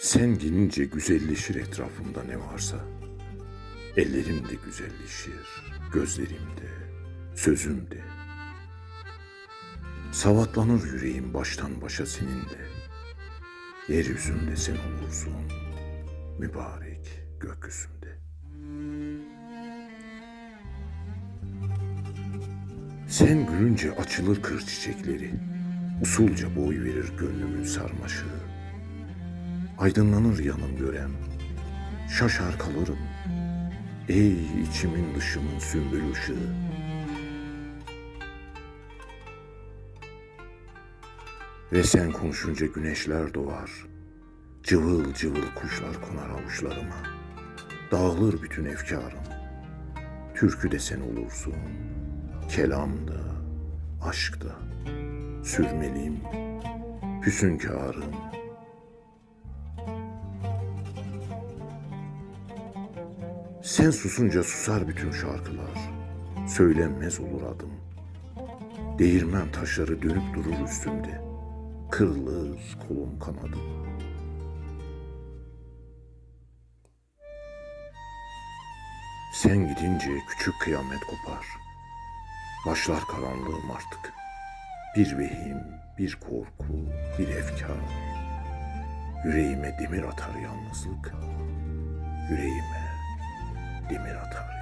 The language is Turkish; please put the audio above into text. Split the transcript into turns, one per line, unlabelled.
Sen gelince güzelleşir etrafımda ne varsa. Ellerim de güzelleşir, gözlerim de, sözüm de. Savatlanır yüreğim baştan başa seninle. Yeryüzünde sen olursun, mübarek gökyüzünde. Sen gülünce açılır kır çiçekleri, usulca boy verir gönlümün sarmaşığı. Aydınlanır yanım görem, şaşar kalırım. Ey içimin dışımın sümbül ışığı. Ve sen konuşunca güneşler doğar. Cıvıl cıvıl kuşlar konar avuçlarıma. Dağılır bütün efkarım. Türkü de sen olursun. Kelam da, aşk da, sürmelim, hüsünkârım. Sen susunca susar bütün şarkılar. Söylenmez olur adım. Değirmen taşları dönüp durur üstümde. Kırılır kolum kanadım. Sen gidince küçük kıyamet kopar. Başlar karanlığım artık. Bir vehim, bir korku, bir efkar. Yüreğime demir atar yalnızlık. Yüreğime demir atar